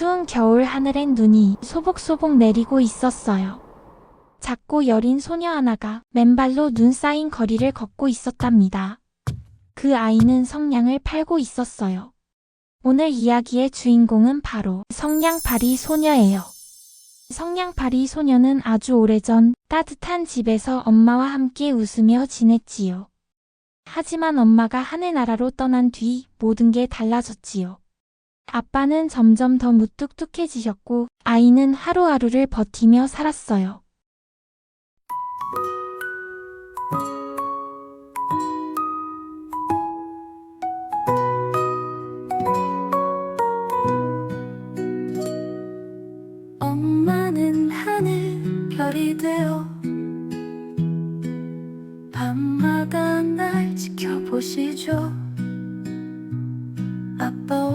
추운 겨울 하늘엔 눈이 소복소복 내리고 있었어요. 작고 여린 소녀 하나가 맨발로 눈 쌓인 거리를 걷고 있었답니다. 그 아이는 성냥을 팔고 있었어요. 오늘 이야기의 주인공은 바로 성냥팔이 소녀예요. 성냥팔이 소녀는 아주 오래전 따뜻한 집에서 엄마와 함께 웃으며 지냈지요. 하지만 엄마가 하늘나라로 떠난 뒤 모든 게 달라졌지요. 아빠는 점점 더 무뚝뚝해지셨고 아이는 하루하루를 버티며 살았어요. 엄마는 하늘 별이 되어 밤마다 날 지켜보시죠 아빠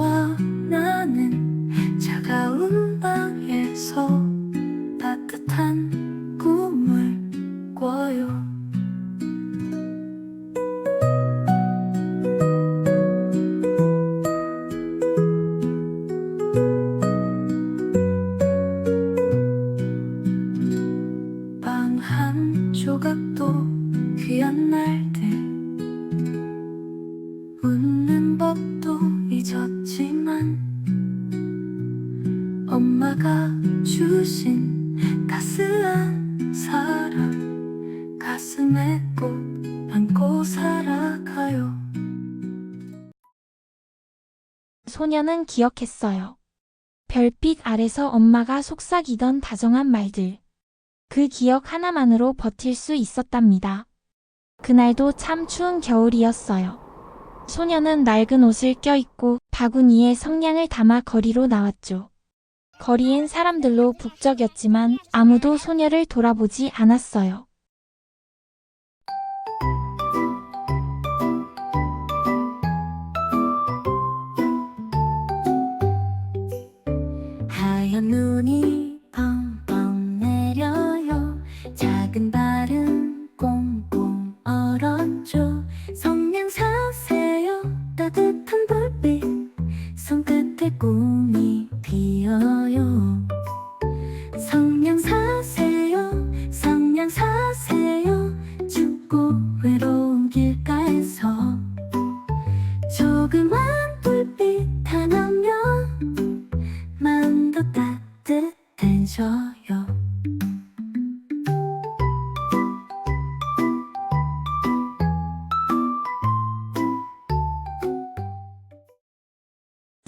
웃는 법도 잊었지만 엄마가 주신 따스한 사랑 가슴에 꼭 안고 살아가요 소녀는 기억했어요. 별빛 아래서 엄마가 속삭이던 다정한 말들. 그 기억 하나만으로 버틸 수 있었답니다. 그날도 참 추운 겨울이었어요. 소녀는 낡은 옷을 껴입고 바구니에 성냥을 담아 거리로 나왔죠. 거리엔 사람들로 북적였지만 아무도 소녀를 돌아보지 않았어요.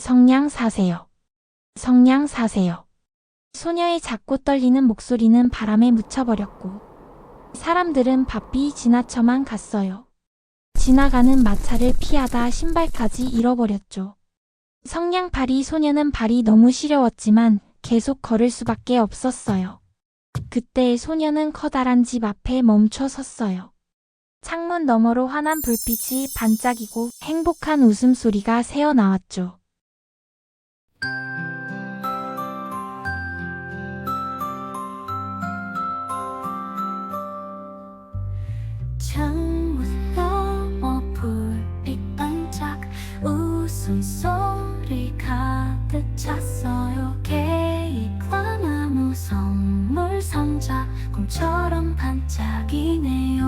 성냥 사세요. 성냥 사세요. 소녀의 작고 떨리는 목소리는 바람에 묻혀버렸고, 사람들은 바삐 지나쳐만 갔어요. 지나가는 마차를 피하다 신발까지 잃어버렸죠. 성냥팔이 소녀는 발이 너무 시려웠지만 계속 걸을 수밖에 없었어요. 그때 소녀는 커다란 집 앞에 멈춰 섰어요. 창문 너머로 환한 불빛이 반짝이고 행복한 웃음소리가 새어나왔죠. 선물 상자 꿈처럼 반짝이네요.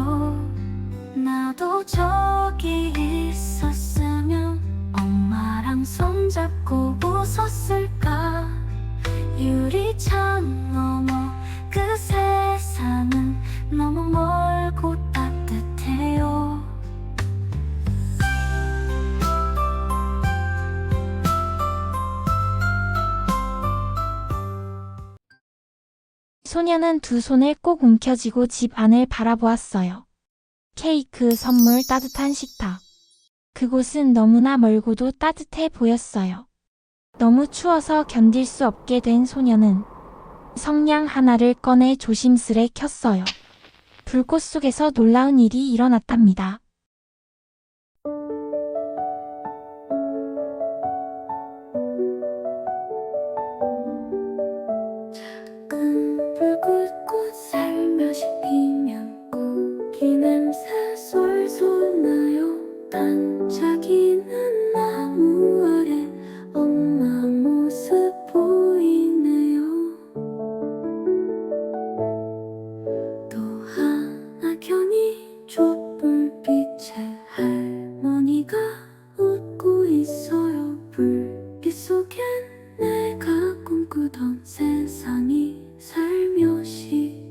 나도 저기 있었으면 엄마랑 손잡고 웃었을까? 유리창 소녀는 두 손을 꼭 움켜쥐고 집 안을 바라보았어요. 케이크, 선물, 따뜻한 식탁. 그곳은 너무나 멀고도 따뜻해 보였어요. 너무 추워서 견딜 수 없게 된 소녀는 성냥 하나를 꺼내 조심스레 켰어요. 불꽃 속에서 놀라운 일이 일어났답니다. 아무던 세상이 살며시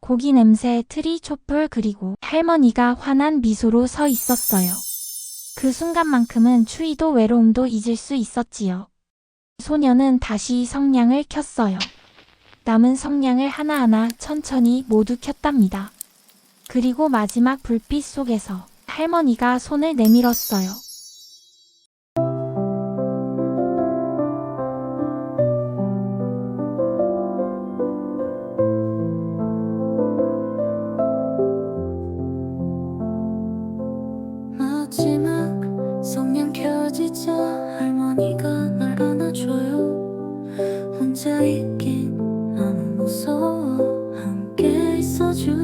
고기 냄새, 트리, 촛불 그리고 할머니가 환한 미소로 서 있었어요. 그 순간만큼은 추위도 외로움도 잊을 수 있었지요. 소녀는 다시 성냥을 켰어요. 남은 성냥을 하나하나 천천히 모두 켰답니다. 그리고 마지막 불빛 속에서 할머니가 손을 내밀었어요. 할머니가 날 안아줘요 혼자 있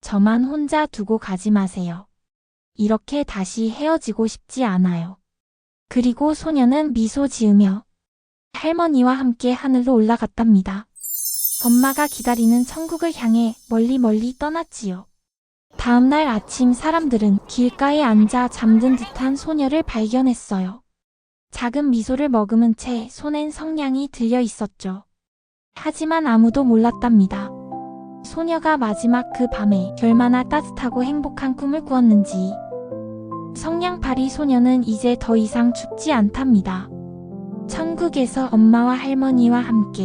저만 혼자 두고 가지 마세요. 이렇게 다시 헤어지고 싶지 않아요. 그리고 소녀는 미소 지으며 할머니와 함께 하늘로 올라갔답니다. 엄마가 기다리는 천국을 향해 멀리 멀리 떠났지요. 다음날 아침 사람들은 길가에 앉아 잠든 듯한 소녀를 발견했어요. 작은 미소를 머금은 채 손엔 성냥이 들려 있었죠. 하지만 아무도 몰랐답니다. 소녀가 마지막 그 밤에 얼마나 따뜻하고 행복한 꿈을 꾸었는지. 성냥팔이 소녀는 이제 더 이상 춥지 않답니다. 천국에서 엄마와 할머니와 함께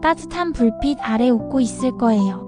따뜻한 불빛 아래 웃고 있을 거예요.